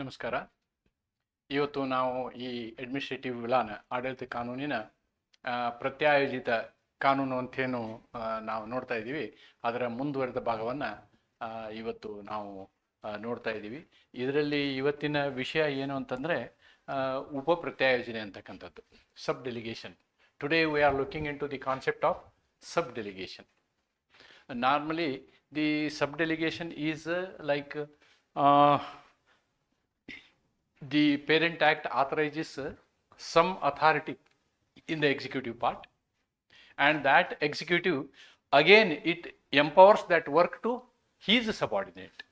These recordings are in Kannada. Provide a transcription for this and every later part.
ನಮಸ್ಕಾರ. ಇವತ್ತು ನಾವು ಈ ಅಡ್ಮಿನಿಸ್ಟ್ರೇಟಿವ್ ಲಾನ ಆಡಳಿತ ಕಾನೂನಿನ ಪ್ರತ್ಯಾಯೋಜಿತ ಕಾನೂನು ಅಂತೇನು ನಾವು ನೋಡ್ತಾ ಇದ್ದೀವಿ. ಅದರ ಮುಂದುವರೆದ ಭಾಗವನ್ನು ಇವತ್ತು ನಾವು ನೋಡ್ತಾ ಇದ್ದೀವಿ. ಇದರಲ್ಲಿ ಇವತ್ತಿನ ವಿಷಯ ಏನು ಅಂತಂದರೆ ಉಪ ಪ್ರತ್ಯಾಯೋಜನೆ ಅಂತಕ್ಕಂಥದ್ದು, sub delegation. Today we are looking into the concept of sub delegation. Normally the sub delegation is like the parent act authorizes uh, some authority in the executive part and that executive again it empowers that work to his subordinate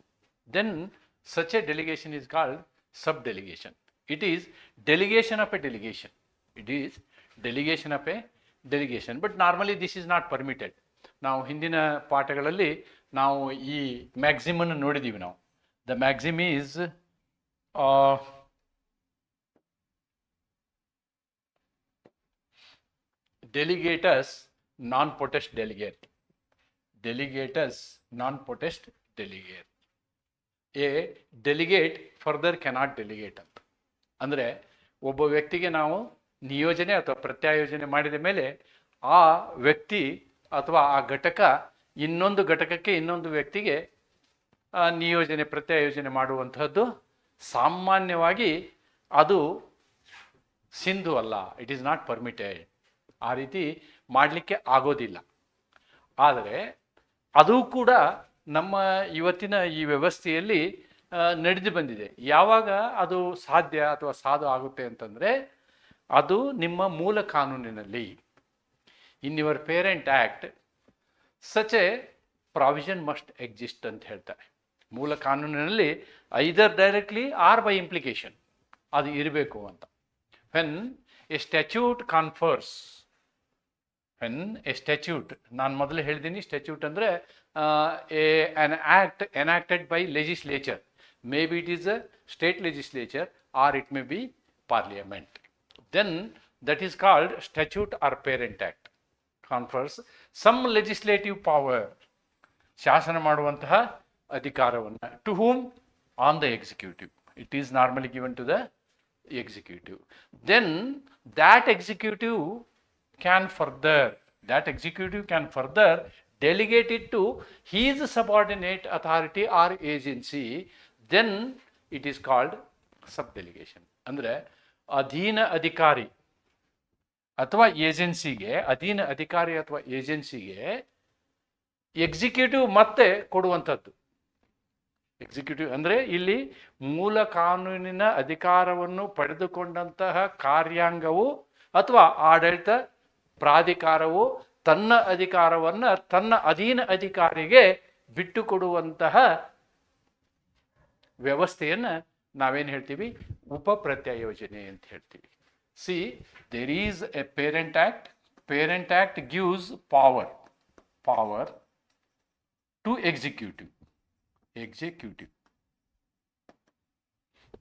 then such a delegation is called subdelegation it is delegation of a delegation it is delegation of a delegation but normally this is not permitted ನಾವು ಹಿಂದಿನ ಪಾಠಗಳಲ್ಲಿ ನಾವು ಈ ಮ್ಯಾಕ್ಸಿಮನ್ನು ನೋಡಿದ್ದೀವಿ ನಾವು the maxim is delegators non-potest delegate. Delegators non-potest delegate. A delegate further cannot delegate ಅಂತ ಅಂದರೆ ಒಬ್ಬ ವ್ಯಕ್ತಿಗೆ ನಾವು ನಿಯೋಜನೆ ಅಥವಾ ಪ್ರತ್ಯಾಯೋಜನೆ ಮಾಡಿದ ಮೇಲೆ ಆ ವ್ಯಕ್ತಿ ಅಥವಾ ಆ ಘಟಕ ಇನ್ನೊಂದು ಘಟಕಕ್ಕೆ ಇನ್ನೊಂದು ವ್ಯಕ್ತಿಗೆ ನಿಯೋಜನೆ, ಪ್ರತ್ಯಾಯೋಜನೆ ಮಾಡುವಂತಹದ್ದು ಸಾಮಾನ್ಯವಾಗಿ ಅದು ಸಿಂಧು ಅಲ್ಲ. ಇಟ್ ಈಸ್ ನಾಟ್ ಪರ್ಮಿಟೆಡ್ ಆ ರೀತಿ ಮಾಡಲಿಕ್ಕೆ ಆಗೋದಿಲ್ಲ. ಆದರೆ ಅದು ಕೂಡ ನಮ್ಮ ಇವತ್ತಿನ ಈ ವ್ಯವಸ್ಥೆಯಲ್ಲಿ ನಡೆದು ಬಂದಿದೆ. ಯಾವಾಗ ಅದು ಸಾಧ್ಯ ಅಥವಾ ಸಾಧು ಆಗುತ್ತೆ ಅಂತಂದರೆ, ಅದು ನಿಮ್ಮ ಮೂಲ ಕಾನೂನಿನಲ್ಲಿ. In your parent act such a provision must exist ಅಂತ ಹೇಳ್ತಾರೆ. ಮೂಲ ಕಾನೂನಿನಲ್ಲಿ either directly or by implication ಅದು ಇರಬೇಕು ಅಂತ. When a statute confers when a statute ನಾನು ಮೊದಲು ಹೇಳಿದ್ದೀನಿ ಸ್ಟ್ಯಾಚ್ಯೂಟ್ ಅಂದರೆ a an act enacted by legislature may be it is a state legislature or it may be parliament then that is called statute or parent act confers some legislative power ಶಾಸನ ಮಾಡುವಂತಹ ಅಧಿಕಾರವನ್ನು to whom on the executive it is normally given to the executive then that executive can further that executive can further delegate it to his subordinate authority or agency then it is called subdelegation ಅಂದ್ರೆ ಅಧೀನ ಅಧಿಕಾರಿ ಅಥವಾ ಏಜೆನ್ಸಿಗೆ ಅಧೀನ ಅಧಿಕಾರಿ ಅಥವಾ ಏಜೆನ್ಸಿಗೆ ಎಕ್ಸಿಕ್ಯೂಟಿವ್ ಮತ್ತೆ ಕೊಡುವಂಥದ್ದು ಎಕ್ಸಿಕ್ಯೂಟಿವ್ ಅಂದರೆ ಇಲ್ಲಿ ಮೂಲ ಕಾನೂನಿನ ಅಧಿಕಾರವನ್ನು ಪಡೆದುಕೊಂಡಂತಹ ಕಾರ್ಯಾಂಗವು ಅಥವಾ ಆಡಳಿತ ಪ್ರಾಧಿಕಾರವು ತನ್ನ ಅಧಿಕಾರವನ್ನು ತನ್ನ ಅಧೀನ ಅಧಿಕಾರಿಗೆ ಬಿಟ್ಟುಕೊಡುವಂತಹ ವ್ಯವಸ್ಥೆಯನ್ನು ನಾವೇನು ಹೇಳ್ತೀವಿ? ಉಪ ಪ್ರತ್ಯಾಯೋಜನೆ ಅಂತ ಹೇಳ್ತೀವಿ. See there is a parent act parent act gives power power to executive executive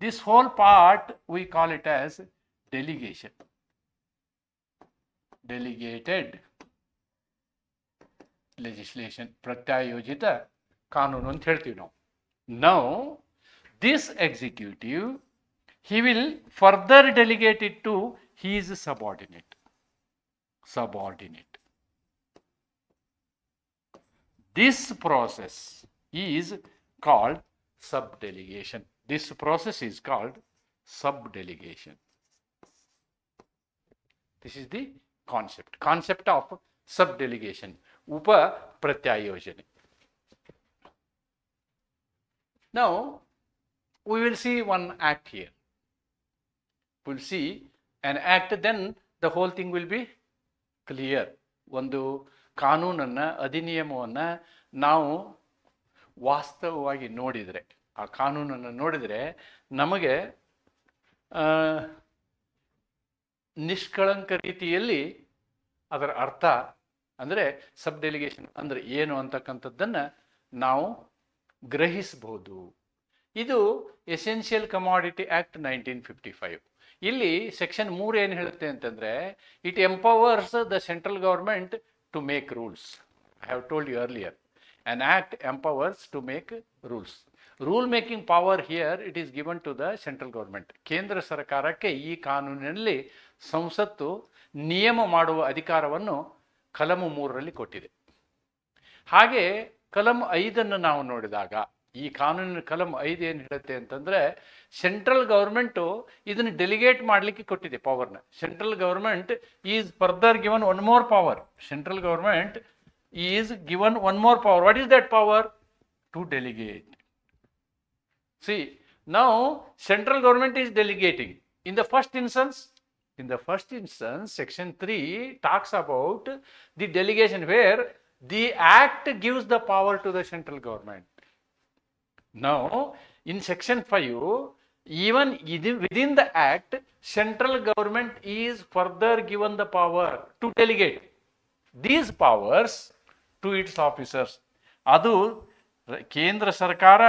this whole part we call it as delegation. Delegated legislation, ಪ್ರತ್ಯಾಯೋಜಿತ ಕಾನೂನು ಅಂತ ಹೇಳ್ತೀವಿ ನಾವು now this executive he will further delegate it to his subordinate. Subordinate. This process is called subdelegation. This process is called subdelegation. This is the concept. Concept of subdelegation. Upa pratyayojane. Now, we will see one act here. We'll see an act, then the whole thing will be clear. ಒಂದು ಕಾನೂನನ್ನು ಅಧಿನಿಯಮವನ್ನು ನಾವು ವಾಸ್ತವವಾಗಿ ನೋಡಿದರೆ ಆ ಕಾನೂನನ್ನು ನೋಡಿದರೆ ನಮಗೆ ನಿಷ್ಕಳಂಕ ರೀತಿಯಲ್ಲಿ ಅದರ ಅರ್ಥ, ಅಂದರೆ ಸಬ್ ಡೆಲಿಗೇಷನ್, ಅಂದರೆ ಏನು ಅಂತಕ್ಕಂಥದ್ದನ್ನು ನಾವು ಗ್ರಹಿಸಬಹುದು. ಇದು essential commodity act nineteen fifty five. ಇಲ್ಲಿ ಸೆಕ್ಷನ್ ಮೂರು ಏನು ಹೇಳುತ್ತೆ ಅಂತಂದರೆ, it empowers the central government to make rules. I have told you earlier an act empowers to make rules rule making power here it is given to the central government ಕೇಂದ್ರ ಸರ್ಕಾರಕ್ಕೆ ಈ ಕಾನೂನಿನಲ್ಲಿ ಸಂಸತ್ತು ನಿಯಮ ಮಾಡುವ ಅಧಿಕಾರವನ್ನು ಕಲಮು ಮೂರರಲ್ಲಿ ಕೊಟ್ಟಿದೆ. ಹಾಗೆ ಕಲಂ ಐದನ್ನು ನಾವು ನೋಡಿದಾಗ ಈ ಕಾನೂನಿನ ಕಲಂ ಐದು ಏನು ಹೇಳುತ್ತೆ ಅಂತಂದರೆ ಸೆಂಟ್ರಲ್ ಗೌರ್ಮೆಂಟು ಇದನ್ನು ಡೆಲಿಗೇಟ್ ಮಾಡಲಿಕ್ಕೆ ಕೊಟ್ಟಿದೆ ಪವರ್ನ. Central government is further given one more power. Central government is given one more power. What is that power? To delegate. See ನಾವು central government is delegating. In the first instance, in the first instance, section 3 talks about the delegation where the act gives the power to the central government. Now, in section 5, even within- the act, central government is further given the power to delegate these powers to its officers. ಅದು ಕೇಂದ್ರ ಸರ್ಕಾರ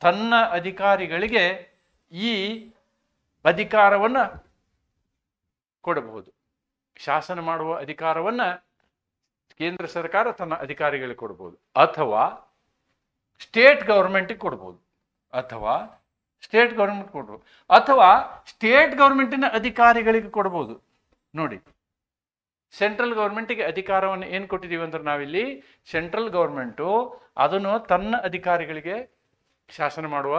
ತನ್ನ ಅಧಿಕಾರಿಗಳಿಗೆ ಈ ಅಧಿಕಾರವನ್ನು ಕೊಡಬಹುದು. ಶಾಸನ ಮಾಡುವ ಅಧಿಕಾರವನ್ನು ಕೇಂದ್ರ ಸರ್ಕಾರ ತನ್ನ ಅಧಿಕಾರಿಗಳಿಗೆ ಕೊಡ್ಬೋದು ಅಥವಾ ಸ್ಟೇಟ್ ಗೌರ್ಮೆಂಟಿಗೆ ಕೊಡ್ಬೋದು ಅಥವಾ ಸ್ಟೇಟ್ ಗೌರ್ಮೆಂಟ್ ಕೊಡ್ಬೋದು. ಅಥವಾ ಸ್ಟೇಟ್ ಗೌರ್ಮೆಂಟಿನ ಅಧಿಕಾರಿಗಳಿಗೆ ಕೊಡ್ಬೋದು ನೋಡಿ ಸೆಂಟ್ರಲ್ ಗೌರ್ಮೆಂಟಿಗೆ ಅಧಿಕಾರವನ್ನು ಏನು ಕೊಟ್ಟಿದ್ದೀವಿ ಅಂದ್ರೆ ನಾವಿಲ್ಲಿ ಸೆಂಟ್ರಲ್ ಗೌರ್ಮೆಂಟು ಅದನ್ನು ತನ್ನ ಅಧಿಕಾರಿಗಳಿಗೆ ಶಾಸನ ಮಾಡುವ,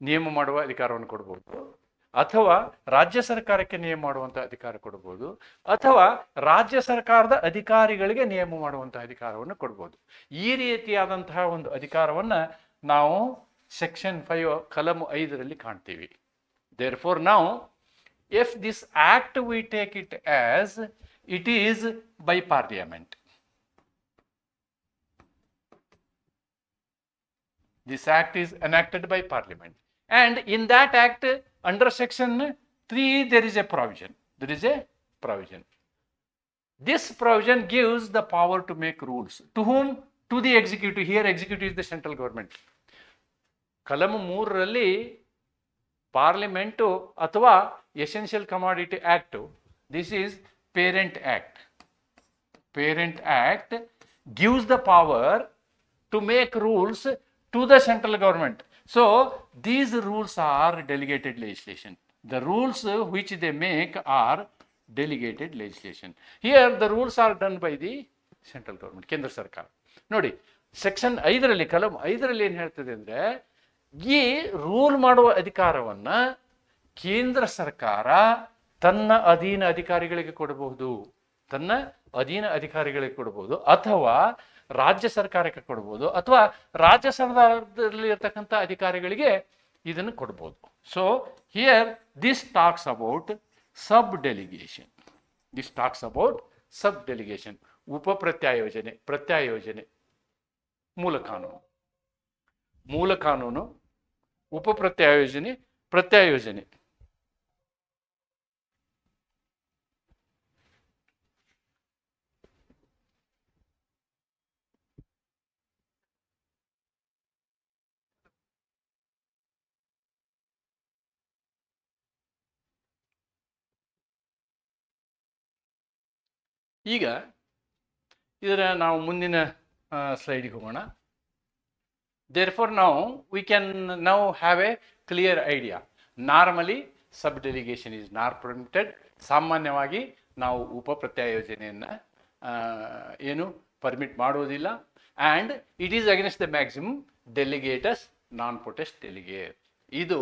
ನಿಯಮ ಮಾಡುವ ಅಧಿಕಾರವನ್ನು ಕೊಡ್ಬೋದು. ಅಥವಾ ರಾಜ್ಯ ಸರ್ಕಾರಕ್ಕೆ ನಿಯಮ ಮಾಡುವಂಥ ಅಧಿಕಾರ ಕೊಡ್ಬೋದು, ಅಥವಾ ರಾಜ್ಯ ಸರ್ಕಾರದ ಅಧಿಕಾರಿಗಳಿಗೆ ನಿಯಮ ಮಾಡುವಂಥ ಅಧಿಕಾರವನ್ನು ಕೊಡ್ಬೋದು. ಈ ರೀತಿಯಾದಂತಹ ಒಂದು ಅಧಿಕಾರವನ್ನು ನಾವು ಸೆಕ್ಷನ್ ಫೈವ್, ಕಲಮ್ ಐದರಲ್ಲಿ ಕಾಣ್ತೀವಿ. ದೇರ್ ಫೋರ್ ನಾವು if this act we take it as it is by parliament. This act is enacted by parliament. and in that act under section 3 there is a provision there is a provision this provision gives the power to make rules to whom to the executive here executive is the central government ಕಲಂ ಮೂರರಲ್ಲಿ ಪಾರ್ಲಿಮೆಂಟು ಅಥವಾ essential commodity act this is parent act parent act gives the power to make rules to the central government So these rules are delegated legislation the rules which they make are delegated legislation here the rules are done by the central government ಕೇಂದ್ರ ಸರ್ಕಾರ ನೋಡಿ ಸೆಕ್ಷನ್ ಐದರಲ್ಲಿ, ಕಲಂ ಐದರಲ್ಲಿ ಏನು ಹೇಳ್ತದೆ ಅಂದರೆ, ಈ ರೂಲ್ ಮಾಡುವ ಅಧಿಕಾರವನ್ನು ಕೇಂದ್ರ ಸರ್ಕಾರ ತನ್ನ ಅಧೀನ ಅಧಿಕಾರಿಗಳಿಗೆ ಕೊಡಬಹುದು. ತನ್ನ ಅಧೀನ ಅಧಿಕಾರಿಗಳಿಗೆ ಕೊಡಬಹುದು. ಅಥವಾ ರಾಜ್ಯ ಸರ್ಕಾರಕ್ಕೆ ಕೊಡ್ಬೋದು ಅಥವಾ ರಾಜ್ಯ ಸರ್ಕಾರದಲ್ಲಿ ಇರ್ತಕ್ಕಂಥ ಅಧಿಕಾರಿಗಳಿಗೆ ಇದನ್ನು ಕೊಡ್ಬೋದು. So here this talks about sub delegation this talks about sub delegation ಉಪ ಪ್ರತ್ಯಾಯೋಜನೆ ಪ್ರತ್ಯಾಯೋಜನೆ ಮೂಲ ಕಾನೂನು. ಮೂಲ ಕಾನೂನು ಉಪ ಪ್ರತ್ಯಾಯೋಜನೆ ಪ್ರತ್ಯಾಯೋಜನೆ ಈಗ ಇದರ ನಾವು ಮುಂದಿನ ಸ್ಲೈಡಿಗೆ ಹೋಗೋಣ ದೇರ್ ಫಾರ್ ನಾವು we can now have a clear idea normally sub delegation is nor permitted ಸಾಮಾನ್ಯವಾಗಿ ನಾವು ಉಪ ಪ್ರತ್ಯಾಯೋಜನೆಯನ್ನು ಏನು ಪರ್ಮಿಟ್ ಮಾಡುವುದಿಲ್ಲ. And it is against the maximum delegatus non potest delegare ಇದು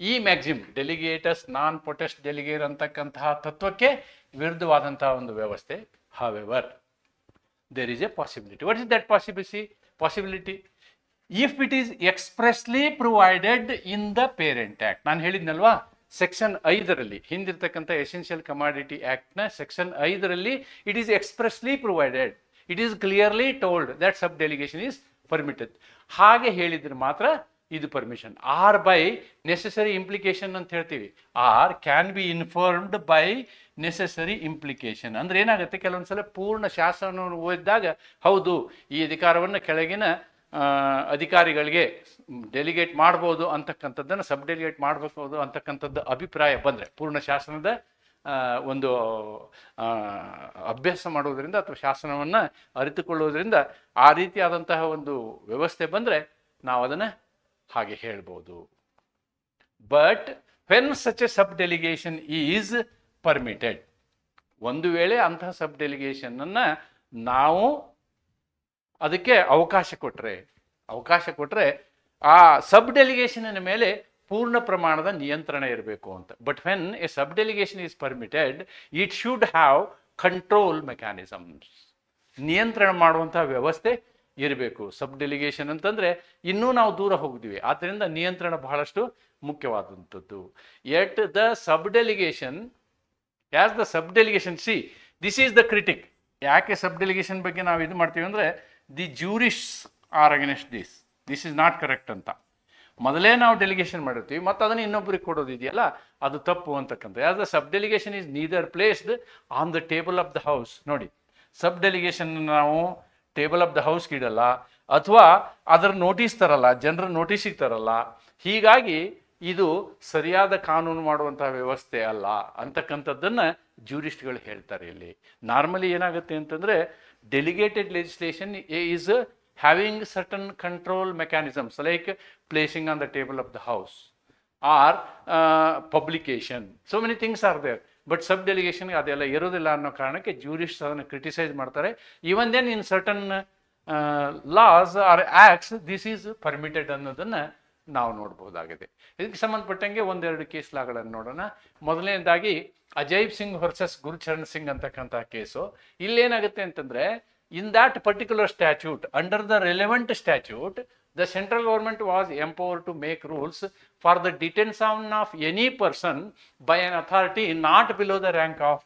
ಈ ಮ್ಯಾಕ್ಸಿಮ್ ಡೆಲಿಗೇಟಸ್ ನಾನ್ ಪೊಟೆಸ್ಟ್ ಡೆಲಿಗೇರ್ ಅಂತಕ್ಕಂತಹ ತತ್ವಕ್ಕೆ ವಿರುದ್ಧವಾದಂತಹ ಒಂದು ವ್ಯವಸ್ಥೆ ಹಾವೆವರ್ there is a possibility. What is that possibility? Possibility. If it is expressly provided in the Parent Act. ನಾನು ಹೇಳಿದ್ನಲ್ವಾ ಸೆಕ್ಷನ್ ಐದರಲ್ಲಿ, ಹಿಂದಿರ್ತಕ್ಕಂಥ ಎಸೆನ್ಷಿಯಲ್ ಕಮಾಡಿಟಿ ಆ್ಯಕ್ಟ್ನ ಸೆಕ್ಷನ್ ಐದರಲ್ಲಿ it is expressly provided it is clearly told that sub delegation is permitted ಹಾಗೆ ಹೇಳಿದ್ರೆ ಮಾತ್ರ ಇದು permission or by necessary implication ಅಂತ ಹೇಳ್ತೀವಿ. Or can be informed by necessary implication ಅಂದ್ರೆ ಏನಾಗುತ್ತೆ? ಕೆಲವೊಂದ್ಸಲ ಪೂರ್ಣ ಶಾಸನವನ್ನು ಓದಿದಾಗ, ಹೌದು, ಈ ಅಧಿಕಾರವನ್ನು ಕೆಳಗಿನ ಅಧಿಕಾರಿಗಳಿಗೆ ಡೆಲಿಗೇಟ್ ಮಾಡ್ಬೋದು ಅಂತಕ್ಕಂಥದ್ದನ್ನು ಸಬ್ ಡೆಲಿಗೇಟ್ ಮಾಡಬಹುದು ಅಂತಕ್ಕಂಥದ್ದು ಅಭಿಪ್ರಾಯ ಬಂದರೆ, ಪೂರ್ಣ ಶಾಸನದ ಒಂದು ಅಭ್ಯಾಸ ಮಾಡುವುದರಿಂದ ಅಥವಾ ಶಾಸನವನ್ನು ಅರಿತುಕೊಳ್ಳೋದ್ರಿಂದ ಆ ರೀತಿಯಾದಂತಹ ಒಂದು ವ್ಯವಸ್ಥೆ ಬಂದರೆ ನಾವು ಅದನ್ನು ಹಾಗೆ ಹೇಳ್ಬೋದು. But when such a sub delegation is permitted ಒಂದು ವೇಳೆ ಅಂತಹ ಸಬ್ ಡೆಲಿಗೇಷನನ್ನು ನಾವು ಅದಕ್ಕೆ ಅವಕಾಶ ಕೊಟ್ಟರೆ ಅವಕಾಶ ಕೊಟ್ಟರೆ ಆ ಸಬ್ ಡೆಲಿಗೇಷನಿನ ಮೇಲೆ ಪೂರ್ಣ ಪ್ರಮಾಣದ ನಿಯಂತ್ರಣ ಇರಬೇಕು ಅಂತ. But when a sub delegation is permitted it should have control mechanisms ನಿಯಂತ್ರಣ ಮಾಡುವಂತಹ ವ್ಯವಸ್ಥೆ ಇರಬೇಕು. ಸಬ್ ಡೆಲಿಗೇಷನ್ ಅಂತಂದ್ರೆ ಇನ್ನೂ ನಾವು ದೂರ ಹೋಗಿದ್ವಿ. ಆದ್ದರಿಂದ ನಿಯಂತ್ರಣ ಬಹಳಷ್ಟು ಮುಖ್ಯವಾದಂಥದ್ದು. At the sub delegation as the sub delegation see this is the critic ಯಾಕೆ ಸಬ್ ಡೆಲಿಗೇಷನ್ ಬಗ್ಗೆ ನಾವು ಇದು ಮಾಡ್ತೀವಿ ಅಂದರೆ the jurists are against this this is not correct ಅಂತ. ಮೊದಲೇ ನಾವು ಡೆಲಿಗೇಷನ್ ಮಾಡಿರ್ತೀವಿ, ಮತ್ತು ಅದನ್ನು ಇನ್ನೊಬ್ಬರಿಗೆ ಕೊಡೋದಿದೆಯಲ್ಲ ಅದು ತಪ್ಪು ಅಂತಕ್ಕಂಥ. As the sub delegation is neither placed on the table of the house ನೋಡಿ ಸಬ್ ಡೆಲಿಗೇಷನ್ ನಾವು ಟೇಬಲ್ ಆಫ್ ದ ಹೌಸ್ಗೆ ಇಡಲ್ಲ, ಅಥವಾ ಅದರ ನೋಟಿಸ್ ತರಲ್ಲ, ಜನರ ನೋಟಿಸಿಗೆ ತರಲ್ಲ, ಹೀಗಾಗಿ ಇದು ಸರಿಯಾದ ಕಾನೂನು ಮಾಡುವಂತಹ ವ್ಯವಸ್ಥೆ ಅಲ್ಲ ಅಂತಕ್ಕಂಥದ್ದನ್ನು ಜೂರಿಸ್ಟ್ಗಳು ಹೇಳ್ತಾರೆ ಇಲ್ಲಿ. ನಾರ್ಮಲಿ ಏನಾಗುತ್ತೆ ಅಂತಂದರೆ delegated legislation is having certain control mechanisms like placing on the table of the house or publication so many things are there but sub ಡೆಲಿಗೇಷನ್ಗೆ ಅದೆಲ್ಲ ಇರೋದಿಲ್ಲ ಅನ್ನೋ ಕಾರಣಕ್ಕೆ ಜ್ಯೂರಿಸ್ಟ್ ಅದನ್ನು ಕ್ರಿಟಿಸೈಸ್ ಮಾಡ್ತಾರೆ. Even then in certain laws or acts this is permitted ಅನ್ನೋದನ್ನು ನಾವು ನೋಡ್ಬೋದಾಗಿದೆ ಇದಕ್ಕೆ ಸಂಬಂಧಪಟ್ಟಂಗೆ ಒಂದೆರಡು ಕೇಸ್ ಲಾಗಳನ್ನು ನೋಡೋಣ. ಮೊದಲನೇದಾಗಿ ಅಜಯ್ ಸಿಂಗ್ ವರ್ಸಸ್ ಗುರುಚರಣ್ ಸಿಂಗ್ ಅಂತಕ್ಕಂಥ ಕೇಸು ಇಲ್ಲೇನಾಗುತ್ತೆ ಅಂತಂದರೆ in that particular statute under the relevant statute The central government was empower to make rules for the detention of any person by an authority not below the rank of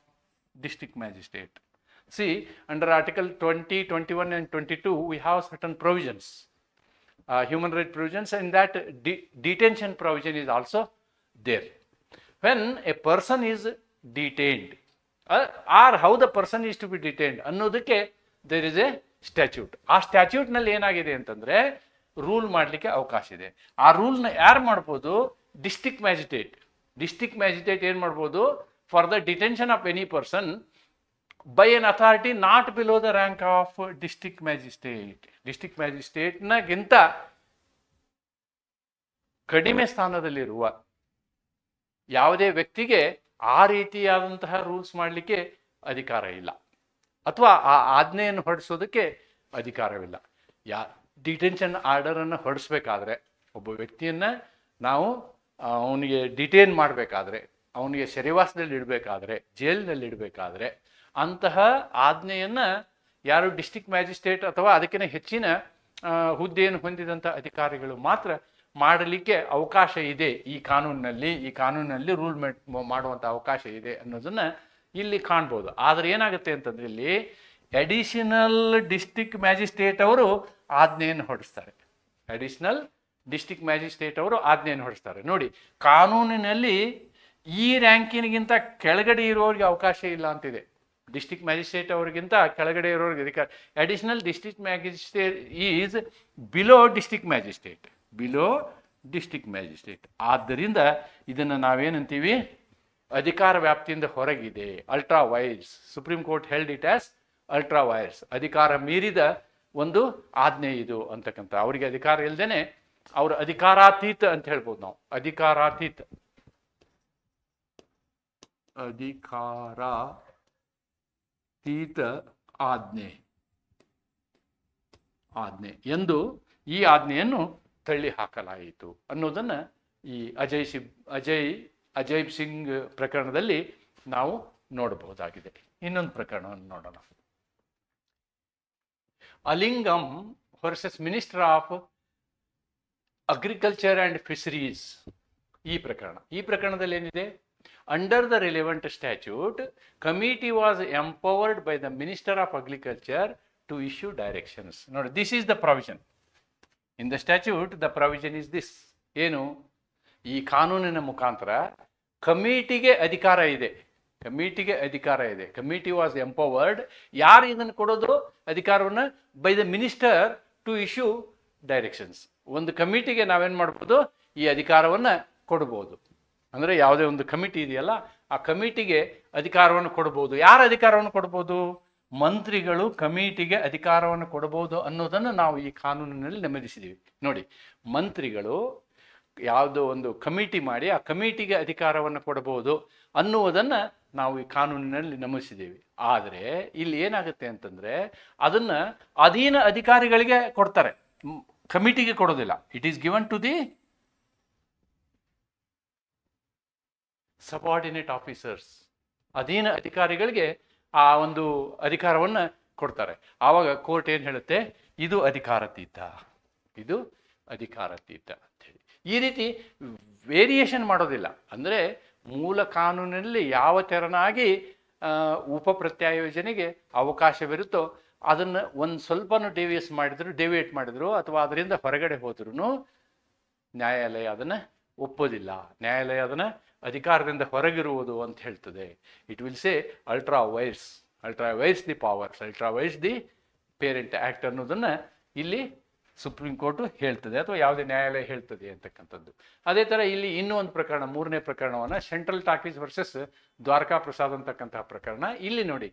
district magistrate. See, under Article 20, 21, and 22, we have certain provisions, uh, human right provisions, and that de- detention provision is also there. When a person is detained, uh, or how the person is to be detained, ಅನ್ನೋದಕ್ಕೆ ದೇರ್ ಇಸ್ ಎ ಸ್ಟ್ಯಾಚ್ಯೂಟ್ ಆ ಸ್ಟ್ಯಾಚ್ಯೂಟ್ನಲ್ಲಿ ಏನಾಗಿದೆ ಅಂತಂದ್ರೆ ರೂಲ್ ಮಾಡಲಿಕ್ಕೆ ಅವಕಾಶ ಇದೆ. ಆ ರೂಲ್ನ ಯಾರು ಮಾಡ್ಬೋದು? ಡಿಸ್ಟಿಕ್ ಮ್ಯಾಜಿಸ್ಟ್ರೇಟ್ ಡಿಸ್ಟಿಕ್ ಮ್ಯಾಜಿಸ್ಟ್ರೇಟ್ ಏನು ಮಾಡ್ಬೋದು? For the detention of any person by an authority not below the rank of district magistrate district ಮ್ಯಾಜಿಸ್ಟ್ರೇಟ್ನಗಿಂತ ಕಡಿಮೆ ಸ್ಥಾನದಲ್ಲಿರುವ ಯಾವುದೇ ವ್ಯಕ್ತಿಗೆ ಆ ರೀತಿಯಾದಂತಹ ರೂಲ್ಸ್ ಮಾಡಲಿಕ್ಕೆ ಅಧಿಕಾರ ಇಲ್ಲ. ಅಥವಾ ಆ ಆಜ್ಞೆಯನ್ನು ಹೊರಡಿಸೋದಕ್ಕೆ ಅಧಿಕಾರವಿಲ್ಲ. ಯಾ ಡಿಟೆನ್ಷನ್ ಆರ್ಡರನ್ನು ಹೊರಡಿಸ್ಬೇಕಾದ್ರೆ ಒಬ್ಬ ವ್ಯಕ್ತಿಯನ್ನು ನಾವು ಅವನಿಗೆ ಡಿಟೇನ್ ಮಾಡಬೇಕಾದ್ರೆ, ಅವನಿಗೆ ಸೆರೆವಾಸದಲ್ಲಿ ಇಡಬೇಕಾದ್ರೆ, ಜೈಲಿನಲ್ಲಿ ಇಡಬೇಕಾದ್ರೆ ಅಂತಹ ಆಜ್ಞೆಯನ್ನು ಯಾರು ಡಿಸ್ಟಿಕ್ ಮ್ಯಾಜಿಸ್ಟ್ರೇಟ್ ಅಥವಾ ಅದಕ್ಕಿಂತ ಹೆಚ್ಚಿನ ಹುದ್ದೆಯನ್ನು ಹೊಂದಿದಂಥ ಅಧಿಕಾರಿಗಳು ಮಾತ್ರ ಮಾಡಲಿಕ್ಕೆ ಅವಕಾಶ ಇದೆ ಈ ಕಾನೂನಿನಲ್ಲಿ ಈ ಕಾನೂನಿನಲ್ಲಿ ರೂಲ್ ಮಾಡುವಂಥ ಅವಕಾಶ ಇದೆ ಅನ್ನೋದನ್ನು ಇಲ್ಲಿ ಕಾಣ್ಬೋದು. ಆದರೆ ಏನಾಗುತ್ತೆ ಅಂತಂದ್ರೆ ಇಲ್ಲಿ ಅಡಿಷನಲ್ ಡಿಸ್ಟಿಕ್ ಮ್ಯಾಜಿಸ್ಟ್ರೇಟ್ ಅವರು ಆಜ್ಞೆಯನ್ನು ಹೊರಡಿಸ್ತಾರೆ. ಅಡಿಷನಲ್ ಡಿಸ್ಟಿಕ್ ಮ್ಯಾಜಿಸ್ಟ್ರೇಟ್ ಅವರು ಆಜ್ಞೆಯನ್ನು ಹೊರಡಿಸ್ತಾರೆ. ನೋಡಿ, ಕಾನೂನಿನಲ್ಲಿ ಈ ರ್ಯಾಂಕಿನಗಿಂತ ಕೆಳಗಡೆ ಇರೋರಿಗೆ ಅವಕಾಶ ಇಲ್ಲ ಅಂತಿದೆ. ಡಿಸ್ಟಿಕ್ ಮ್ಯಾಜಿಸ್ಟ್ರೇಟ್ ಅವರಿಗಿಂತ ಕೆಳಗಡೆ ಇರೋರಿಗೆ ಅಧಿಕಾರ. Additional district magistrate is below district magistrate below district magistrate ಆದ್ದರಿಂದ ಇದನ್ನು ನಾವೇನಂತೀವಿ ಅಧಿಕಾರ ವ್ಯಾಪ್ತಿಯಿಂದ ಹೊರಗಿದೆ. Ultra vires supreme court held it as ultra vires ಅಧಿಕಾರ ಮೀರಿದ ಒಂದು ಆಜ್ಞೆ ಇದು ಅಂತಕ್ಕಂಥ. ಅವರಿಗೆ ಅಧಿಕಾರ ಇಲ್ಲದೇನೆ ಅವ್ರ ಅಧಿಕಾರಾತೀತ ಅಂತ ಹೇಳ್ಬೋದು ನಾವು. ಅಧಿಕಾರಾತೀತ. ಅಧಿಕಾರಾತೀತ ಆಜ್ಞೆ. ಆಜ್ಞೆ ಎಂದು ಈ ಆಜ್ಞೆಯನ್ನು ತಳ್ಳಿ ಹಾಕಲಾಯಿತು ಅನ್ನೋದನ್ನು ಈ ಅಜಯ್ ಸಿಬ್, ಅಜಯ್ ಅಜಯ್ ಸಿಂಗ್ ಪ್ರಕರಣದಲ್ಲಿ ನಾವು ನೋಡಬಹುದಾಗಿದೆ. ಇನ್ನೊಂದು ಪ್ರಕರಣವನ್ನು ನೋಡೋಣ. Allingham versus minister of agriculture and fisheries ಈ ಪ್ರಕರಣ. ಈ ಪ್ರಕರಣದಲ್ಲಿ ಏನಿದೆ? Under the relevant statute committee was empowered by the minister of agriculture to issue directions ನೋಡಿ this is the provision in the statute the provision is this ಏನು? ಈ ಕಾನೂನಿನ ಮುಖಾಂತರ ಕಮಿಟಿಗೆ ಅಧಿಕಾರ ಇದೆ. ಕಮಿಟಿಗೆ ಅಧಿಕಾರ ಇದೆ. ಕಮಿಟಿ ವಾಸ್ ಎಂಪವರ್ಡ್ ಯಾರು ಇದನ್ನು ಕೊಡೋದು? ಅಧಿಕಾರವನ್ನು by the minister to issue directions ಒಂದು ಕಮಿಟಿಗೆ ನಾವೇನು ಮಾಡ್ಬೋದು? ಈ ಅಧಿಕಾರವನ್ನು ಕೊಡ್ಬೋದು. ಅಂದರೆ ಯಾವುದೇ ಒಂದು ಕಮಿಟಿ ಇದೆಯಲ್ಲ, ಆ ಕಮಿಟಿಗೆ ಅಧಿಕಾರವನ್ನು ಕೊಡ್ಬೋದು. ಯಾರ ಅಧಿಕಾರವನ್ನು ಕೊಡ್ಬೋದು? ಮಂತ್ರಿಗಳು ಕಮಿಟಿಗೆ ಅಧಿಕಾರವನ್ನು ಕೊಡಬಹುದು ಅನ್ನೋದನ್ನು ನಾವು ಈ ಕಾನೂನಿನಲ್ಲಿ ನೆಮ್ಮದಿಸಿದ್ದೀವಿ ನೋಡಿ, ಮಂತ್ರಿಗಳು ಯಾವುದೋ ಒಂದು ಕಮಿಟಿ ಮಾಡಿ ಆ ಕಮಿಟಿಗೆ ಅಧಿಕಾರವನ್ನು ಕೊಡಬಹುದು ಅನ್ನುವುದನ್ನು ನಾವು ಈ ಕಾನೂನಿನಲ್ಲಿ ನಮಿಸಿದ್ದೀವಿ ಆದರೆ ಇಲ್ಲಿ ಏನಾಗುತ್ತೆ ಅಂತಂದರೆ ಅದನ್ನು ಅಧೀನ ಅಧಿಕಾರಿಗಳಿಗೆ ಕೊಡ್ತಾರೆ. ಕಮಿಟಿಗೆ ಕೊಡೋದಿಲ್ಲ. It is given to the subordinate officers ಅಧೀನ ಅಧಿಕಾರಿಗಳಿಗೆ ಆ ಒಂದು ಅಧಿಕಾರವನ್ನು ಕೊಡ್ತಾರೆ. ಆವಾಗ ಕೋರ್ಟ್ ಏನು ಹೇಳುತ್ತೆ? ಇದು ಅಧಿಕಾರತೀತ. ಇದು ಅಧಿಕಾರತೀತ ಅಂತೇಳಿ ಈ ರೀತಿ ವೇರಿಯೇಷನ್ ಮಾಡೋದಿಲ್ಲ. ಅಂದರೆ ಮೂಲ ಕಾನೂನಿನಲ್ಲಿ ಯಾವ ತೆರನಾಗಿ ಉಪ ಪ್ರತ್ಯಾಯೋಜನೆಗೆ ಅವಕಾಶವಿರುತ್ತೋ ಅದನ್ನು ಒಂದು ಸ್ವಲ್ಪನೂ ಡೆವಿಯಸ್ ಮಾಡಿದ್ರು ಡೆವಿಯೇಟ್ ಮಾಡಿದ್ರು ಅಥವಾ ಅದರಿಂದ ಹೊರಗಡೆ ಹೋದ್ರೂ ನ್ಯಾಯಾಲಯ ಅದನ್ನು ಒಪ್ಪೋದಿಲ್ಲ. ನ್ಯಾಯಾಲಯ ಅದನ್ನು ಅಧಿಕಾರದಿಂದ ಹೊರಗಿರುವುದು ಅಂತ ಹೇಳ್ತದೆ. It will say ultra vires ultra vires the powers ultra vires the parent act ಅನ್ನೋದನ್ನು ಇಲ್ಲಿ ಸುಪ್ರೀಂ ಕೋರ್ಟು ಹೇಳ್ತದೆ ಅಥವಾ ಯಾವುದೇ ನ್ಯಾಯಾಲಯ ಹೇಳ್ತದೆ ಅಂತಕ್ಕಂಥದ್ದು. ಅದೇ ಥರ ಇಲ್ಲಿ ಇನ್ನೂ ಒಂದು ಪ್ರಕರಣ, ಮೂರನೇ ಪ್ರಕರಣವನ್ನು central talkies versus Dwarka Prasad ಅಂತಕ್ಕಂತಹ ಪ್ರಕರಣ. ಇಲ್ಲಿ ನೋಡಿ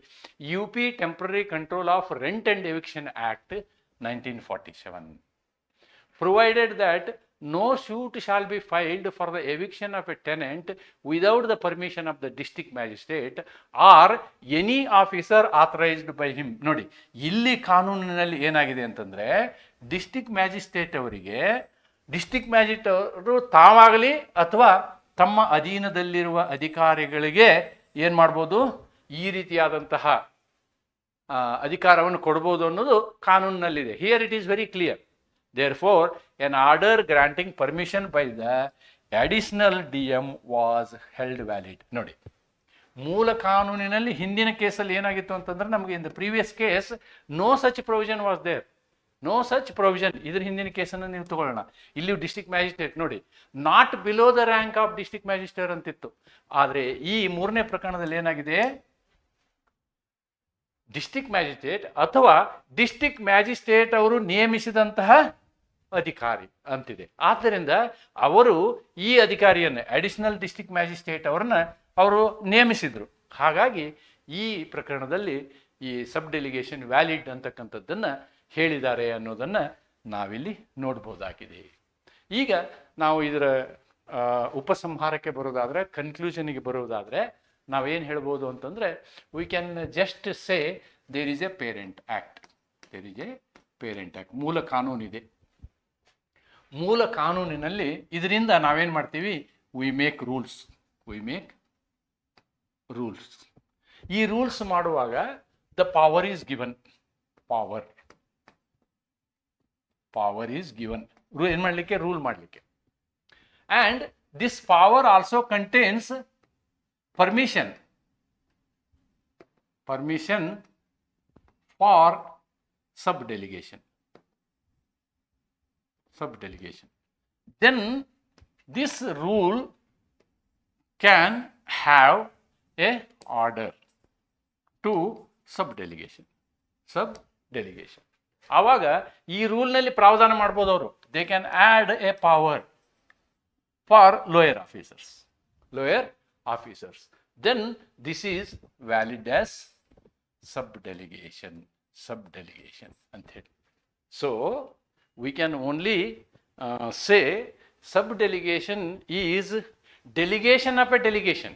U P temporary control of rent and eviction act nineteen forty seven provided that no suit shall be filed for the eviction of a tenant without the permission of the district magistrate or any officer authorised by him ನೋಡಿ, ಇಲ್ಲಿ ಕಾನೂನಿನಲ್ಲಿ ಏನಾಗಿದೆ ಅಂತಂದ್ರೆ ಡಿಸ್ಟಿಕ್ ಮ್ಯಾಜಿಸ್ಟ್ರೇಟ್ ಅವರಿಗೆ, ಡಿಸ್ಟಿಕ್ ಮ್ಯಾಜಿಸ್ಟ್ರೇಟ್ ಅವರು ತಾವಾಗಲಿ ಅಥವಾ ತಮ್ಮ ಅಧೀನದಲ್ಲಿರುವ ಅಧಿಕಾರಿಗಳಿಗೆ ಏನು ಮಾಡ್ಬೋದು? ಈ ರೀತಿಯಾದಂತಹ ಅಧಿಕಾರವನ್ನು ಕೊಡ್ಬೋದು ಅನ್ನೋದು ಕಾನೂನಿನಲ್ಲಿದೆ. Here it is very clear therefore an order granting permission by the additional D M was held valid ನೋಡಿ, ಮೂಲ ಕಾನೂನಿನಲ್ಲಿ ಹಿಂದಿನ ಕೇಸಲ್ಲಿ ಏನಾಗಿತ್ತು ಅಂತಂದ್ರೆ ನಮಗೆ in the previous case no such provision was there no such provision ಇದ್ರ ಹಿಂದಿನ ಕೇಸನ್ನು ನೀವು ತಗೊಳ್ಳೋಣ. ಇಲ್ಲಿ ಡಿಸ್ಟಿಕ್ ಮ್ಯಾಜಿಸ್ಟ್ರೇಟ್ ನೋಡಿ, not below the rank of district magistrate ಅಂತಿತ್ತು. ಆದರೆ ಈ ಮೂರನೇ ಪ್ರಕರಣದಲ್ಲಿ ಏನಾಗಿದೆ? ಡಿಸ್ಟಿಕ್ ಮ್ಯಾಜಿಸ್ಟ್ರೇಟ್ ಅಥವಾ ಡಿಸ್ಟಿಕ್ ಮ್ಯಾಜಿಸ್ಟ್ರೇಟ್ ಅವರು ನೇಮಿಸಿದಂತಹ ಅಧಿಕಾರಿ ಅಂತಿದೆ. ಆದ್ದರಿಂದ ಅವರು ಈ ಅಧಿಕಾರಿಯನ್ನು ಅಡಿಷನಲ್ ಡಿಸ್ಟಿಕ್ ಮ್ಯಾಜಿಸ್ಟ್ರೇಟ್ ಅವರನ್ನ ಅವರು ನೇಮಿಸಿದರು. ಹಾಗಾಗಿ ಈ ಪ್ರಕರಣದಲ್ಲಿ ಈ ಸಬ್ ಡೆಲಿಗೇಷನ್ ವ್ಯಾಲಿಡ್ ಅಂತಕ್ಕಂಥದ್ದನ್ನು ಹೇಳಿದ್ದಾರೆ ಅನ್ನೋದನ್ನು ನಾವಿಲ್ಲಿ ನೋಡ್ಬೋದಾಗಿದೆ. ಈಗ ನಾವು ಇದರ ಉಪಸಂಹಾರಕ್ಕೆ ಬರೋದಾದ್ರೆ ಕನ್ಕ್ಲೂಷನ್ಗೆ ಬರೋದಾದರೆ ನಾವೇನು ಹೇಳ್ಬೋದು ಅಂತಂದರೆ we can just say there is a parent act there is a parent act ಮೂಲ ಕಾನೂನಿದೆ ಮೂಲ ಕಾನೂನಿನಲ್ಲಿ ಇದರಿಂದ ನಾವೇನು ಮಾಡ್ತೀವಿ? We make rules we make rules ಈ ರೂಲ್ಸ್ ಮಾಡುವಾಗ the power is given power power is given ರೂ ಏನು ಮಾಡಲಿಕ್ಕೆ ರೂಲ್ ಮಾಡಲಿಕ್ಕೆ and this power also contains permission permission for sub delegation sub delegation. Then this rule can have a order to sub delegation. Sub delegation. ಆವಾಗ ಈ ರೂಲ್ನಲ್ಲಿ ಪ್ರಾವಧಾನ ಮಾಡ್ಬೋದು ಅವರು they can add a power for lower officers lower officers then this is valid as sub delegation sub delegation ಅಂತ ಹೇಳಿ so we can only uh, say sub-delegation is delegation of a delegation.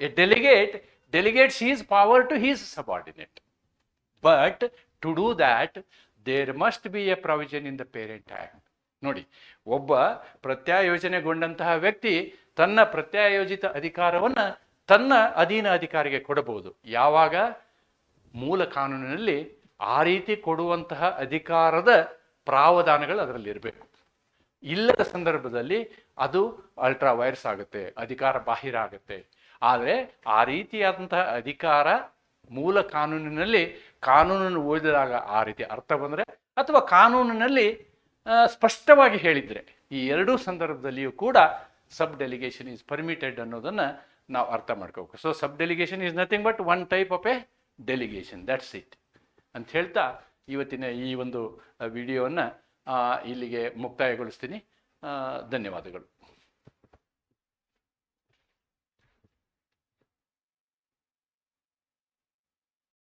A delegate delegates his power to his subordinate. But to do that, there must be a provision in the parent act ನೋಡಿ ಒಬ್ಬ ಪ್ರತ್ಯಾಯೋಜನೆಗೊಂಡಂತಹ ವ್ಯಕ್ತಿ ತನ್ನ ಪ್ರತ್ಯಾಯೋಜಿತ ಅಧಿಕಾರವನ್ನು ತನ್ನ ಅಧೀನ ಅಧಿಕಾರಿಗೆ ಕೊಡಬಹುದು. ಯಾವಾಗ? ಮೂಲ ಕಾನೂನಿನಲ್ಲಿ ಆ ರೀತಿ ಕೊಡುವಂತಹ ಅಧಿಕಾರದ ಪ್ರಾವಧಾನಗಳು ಅದರಲ್ಲಿ ಇರಬೇಕು ಇಲ್ಲದ ಸಂದರ್ಭದಲ್ಲಿ ಅದು ಅಲ್ಟ್ರಾ ವೈರ್ಸ್ ಆಗುತ್ತೆ ಅಧಿಕಾರ ಬಾಹಿರ ಆಗುತ್ತೆ. ಆದರೆ ಆ ರೀತಿಯಾದಂತಹ ಅಧಿಕಾರ ಮೂಲ ಕಾನೂನಿನಲ್ಲಿ ಕಾನೂನನ್ನು ಓದಿದಾಗ ಆ ರೀತಿ ಅರ್ಥ ಬಂದರೆ ಅಥವಾ ಕಾನೂನಿನಲ್ಲಿ ಸ್ಪಷ್ಟವಾಗಿ ಹೇಳಿದರೆ ಈ ಎರಡೂ ಸಂದರ್ಭದಲ್ಲಿಯೂ ಕೂಡ ಸಬ್ ಡೆಲಿಗೇಷನ್ ಈಸ್ ಪರ್ಮಿಟೆಡ್ ಅನ್ನೋದನ್ನು ನಾವು ಅರ್ಥ ಮಾಡ್ಕೋಬೇಕು. So sub delegation is nothing but one type of a delegation that's it ಅಂತ ಹೇಳ್ತಾ ಇವತ್ತಿನ ಈ ಒಂದು ವಿಡಿಯೋವನ್ನು ಇಲ್ಲಿಗೆ ಮುಕ್ತಾಯಗೊಳಿಸ್ತೀನಿ. ಧನ್ಯವಾದಗಳು.